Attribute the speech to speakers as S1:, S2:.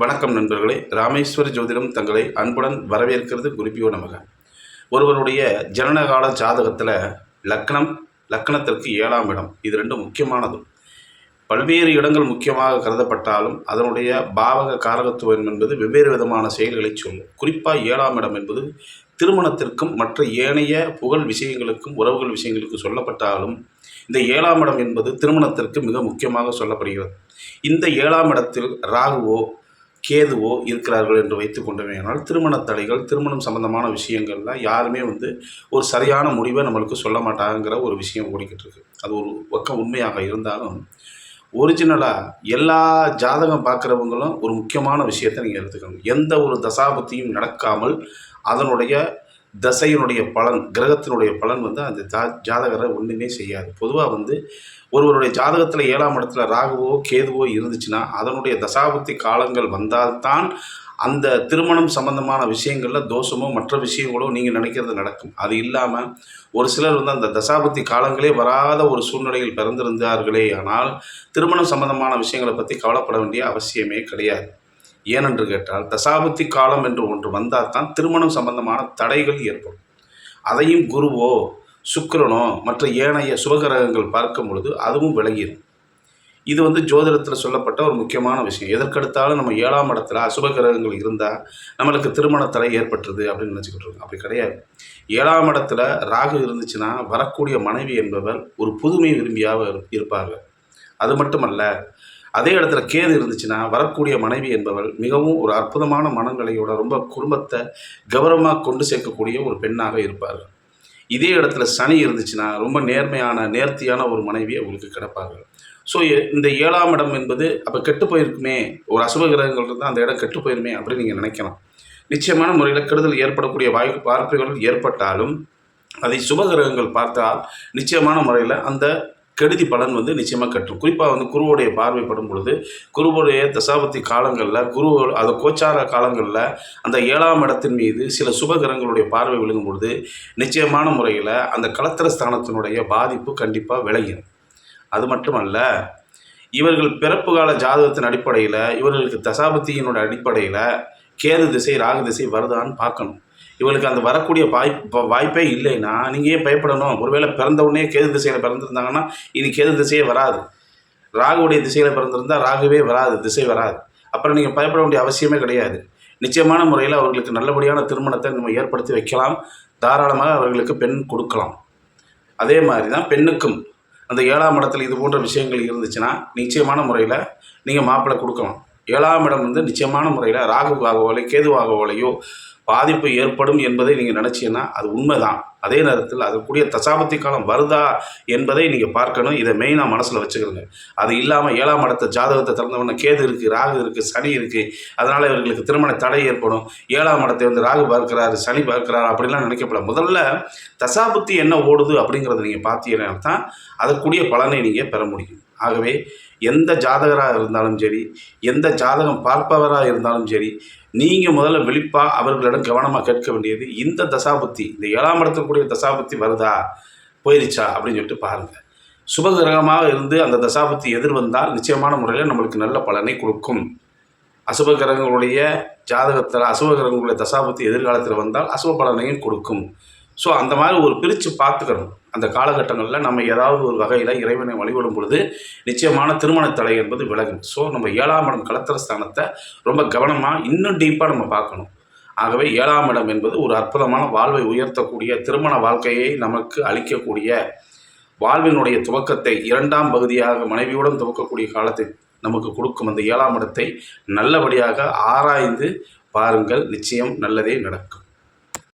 S1: வணக்கம் நண்பர்களே. ராமேஸ்வர ஜோதிடம் தங்களை அன்புடன் வரவேற்கிறது குறிப்பியோ நமக. ஒருவருடைய ஜனனகால ஜாதகத்தில் லக்னம் லக்னத்திற்கு ஏழாம் இடம். இது ரெண்டும் முக்கியமானது. பல்வேறு இடங்கள் முக்கியமாக கருதப்பட்டாலும் அதனுடைய பாவக காரகத்துவம் என்பது வெவ்வேறு விதமான செயல்களை சொல்லும். குறிப்பாக ஏழாம் இடம் என்பது திருமணத்திற்கும் மற்ற ஏனைய புகழ் விஷயங்களுக்கும் உறவுகள் விஷயங்களுக்கும் சொல்லப்பட்டாலும் இந்த ஏழாம் இடம் என்பது திருமணத்திற்கு மிக முக்கியமாக சொல்லப்படுகிறது. இந்த ஏழாம் இடத்தில் ராகுவோ கேதுவோ இருக்கிறார்கள் என்று வைத்துக்கொண்டோமேனால் திருமண தடைகள் திருமணம் சம்பந்தமான விஷயங்கள்லாம் யாருமே வந்து ஒரு சரியான முடிவை நம்மளுக்கு சொல்ல மாட்டாங்கிற ஒரு விஷயம் ஓடிக்கிட்டு இருக்கு. அது ஒரு பக்கம் உண்மையாக இருந்தாலும் ஒரிஜினலாக எல்லா ஜாதகம் பார்க்குறவங்களும் ஒரு முக்கியமான விஷயத்தை நீங்கள் எடுத்துக்கணும். எந்த ஒரு தசாபத்தியும் நடக்காமல் அதனுடைய தசையினுடைய பலன் கிரகத்தினுடைய பலன் வந்து அந்த ஜா ஜாதகரை ஒன்றுமே செய்யாது. பொதுவாக வந்து ஒருவருடைய ஜாதகத்தில் ஏழாம் இடத்துல ராகுவோ கேதுவோ இருந்துச்சுன்னா அதனுடைய தசாபத்தி காலங்கள் வந்தால்தான் அந்த திருமணம் சம்பந்தமான விஷயங்களில் தோஷமோ மற்ற விஷயங்களோ நீங்கள் நினைக்கிறது நடக்கும். அது இல்லாமல் ஒரு சிலர் வந்து அந்த தசாபத்தி காலங்களே வராத ஒரு சூழ்நிலையில் பிறந்திருந்தார்களே ஆனால் திருமணம் சம்பந்தமான விஷயங்களை பற்றி கவலைப்பட வேண்டிய அவசியமே கிடையாது. ஏனென்று கேட்டால் தசாபத்தி காலம் என்று ஒன்று வந்தால் தான் திருமணம் சம்பந்தமான தடைகள் ஏற்படும். அதையும் குருவோ சுக்கரனோ மற்ற ஏனைய சுபகிரகங்கள் பார்க்கும் பொழுது அதுவும் விலகிடும். இது வந்து ஜோதிடத்தில் சொல்லப்பட்ட ஒரு முக்கியமான விஷயம். எதற்கெடுத்தாலும் நம்ம ஏழாம் இடத்துல அசுப கிரகங்கள் இருந்தால் நம்மளுக்கு திருமண தடை ஏற்பட்டுருது அப்படின்னு நினச்சிக்கிட்டு இருக்கோம். அப்படி கிடையாது. ஏழாம் இடத்துல ராகு இருந்துச்சுன்னா வரக்கூடிய மனைவி என்பவர் ஒரு புதுமை விரும்பியாக இரு- இருப்பார்கள். அது மட்டுமல்ல அதே இடத்துல கேது இருந்துச்சுன்னா வரக்கூடிய மனைவி என்பவள் மிகவும் ஒரு அற்புதமான மனநிலையோட ரொம்ப குடும்பத்தை கௌரவமாக கொண்டு சேர்க்கக்கூடிய ஒரு பெண்ணாக இருப்பார்கள் இதே இடத்துல சனி இருந்துச்சுன்னா ரொம்ப நேர்மையான நேர்த்தியான ஒரு மனைவி அவங்களுக்கு கிடப்பார்கள். ஸோ இந்த ஏழாம் இடம் என்பது அப்போ கெட்டு போயிருக்குமே ஒரு அசுப கிரகங்கள் இருந்தால் அந்த இடம் கெட்டு போயிருமே அப்படின்னு நீங்கள் நினைக்கலாம் நிச்சயமான முறையில் கெடுதல் ஏற்படக்கூடிய வாய்ப்பு வாய்ப்புகள் ஏற்பட்டாலும் அதை சுபகிரகங்கள் பார்த்தால் நிச்சயமான முறையில் அந்த கெடுதி பலன் வந்து நிச்சயமாக கட்டும் குறிப்பாக வந்து குருவுடைய பார்வைப்படும் பொழுது குருவுடைய தசாபத்தி காலங்களில் குரு அது கோச்சார காலங்களில் அந்த ஏழாம் இடத்தின் மீது சில சுபகிரகங்களுடைய பார்வை விழுகும் பொழுது நிச்சயமான முறையில் அந்த கலத்திர ஸ்தானத்தினுடைய பாதிப்பு கண்டிப்பாக விளையும் அது மட்டுமல்ல இவர்கள் பிறப்பு கால ஜாதகத்தின் அடிப்படையில் இவர்களுக்கு தசாபத்தியினுடைய அடிப்படையில் கேது திசை ராகு திசை வருதான்னு பார்க்கணும். இவங்களுக்கு அந்த வரக்கூடிய வாய்ப்பு வாய்ப்பே இல்லைன்னா நீங்கள் ஏன் பயப்படணும்? ஒருவேளை பிறந்த உடனே கேது திசையில் பிறந்திருந்தாங்கன்னா இது கேது திசையே வராது. ராகுவுடைய திசையில் பிறந்திருந்தால் ராகுவே வராது திசை வராது. அப்புறம் நீங்கள் பயப்பட வேண்டிய அவசியமே கிடையாது. நிச்சயமான முறையில் அவர்களுக்கு நல்லபடியான திருமணத்தை நம்ம ஏற்படுத்தி வைக்கலாம். தாராளமாக அவர்களுக்கு பெண் கொடுக்கலாம். அதே மாதிரி தான் பெண்ணுக்கும். அந்த ஏழாம் இடத்துல இது போன்ற விஷயங்கள் இருந்துச்சுன்னா நிச்சயமான முறையில் நீங்கள் மாப்பிள்ளை கொடுக்கலாம். ஏழாம் இடம் வந்து நிச்சயமான முறையில் ராகுவாகவோலையோ கேதுவாகவோலையோ பாதிப்பு ஏற்படும் என்பதை நீங்கள் நினச்சிங்கன்னா அது உண்மைதான். அதே நேரத்தில் அதற்குரிய தசாபத்தி காலம் வருதா என்பதை நீங்கள் பார்க்கணும். இதை மெயினாக மனசில் வச்சுக்கிறோங்க அது இல்லாமல் ஏழாம் இடத்த ஜாதகத்தை திறந்தவொடனே கேது இருக்குது ராகு இருக்குது சனி இருக்குது அதனால் இவர்களுக்கு திருமண தடை ஏற்படும். ஏழாம் இடத்தை வந்து ராகு பார்க்கிறாரு சனி பார்க்கிறாரு அப்படிலாம் நினைக்கப்படும் முதல்ல தசாபுத்தி என்ன ஓடுது அப்படிங்கிறத நீங்கள் பார்த்தீங்கன்னா தான் அதற்குரிய பலனை நீங்கள் பெற முடியும். ஆகவே எந்த ஜாதகராக இருந்தாலும் சரி எந்த ஜாதகம் பார்ப்பவராக இருந்தாலும் சரி நீங்கள் முதல்ல விழிப்பாக அவர்களிடம் கவனமாக கேட்க வேண்டியது இந்த தசாபுத்தி. இந்த ஏழாம் இருக்கக்கூடிய தசாபத்தி வருதா? போயிருச்சா? அப்படின்னு சொல்லிட்டு பாருங்கள் சுபகிரகமாக இருந்து அந்த தசாபத்தி எதிர் வந்தால் நிச்சயமான முறையில் நம்மளுக்கு நல்ல பலனை கொடுக்கும். அசுப கிரகங்களுடைய ஜாதகத்தில் அசுப கிரகங்களுடைய தசாபத்தி எதிர்காலத்தில் வந்தால் அசுப பலனையும் கொடுக்கும். ஸோ அந்த மாதிரி ஒரு பிரித்து பார்த்துக்கணும். அந்த காலகட்டங்களில் நம்ம ஏதாவது ஒரு வகையில் இறைவனை வழிபடும் பொழுது நிச்சயமான திருமண தடை என்பது விலகும். ஸோ நம்ம ஏழாம் இடம் கலத்திர ஸ்தானத்தை ரொம்ப கவனமாக இன்னும் டீப்பாக நம்ம பார்க்கணும். ஆகவே ஏழாம் இடம் என்பது ஒரு அற்புதமான வாழ்வை உயர்த்தக்கூடிய திருமண வாழ்க்கையை நமக்கு அளிக்கக்கூடிய வாழ்வினுடைய துவக்கத்தை இரண்டாம் பகுதியாக மனைவியுடன் துவக்கக்கூடிய காலத்தை நமக்கு கொடுக்கும் அந்த ஏழாம் இடத்தை நல்லபடியாக ஆராய்ந்து பாருங்கள். நிச்சயம் நல்லதே நடக்கும்.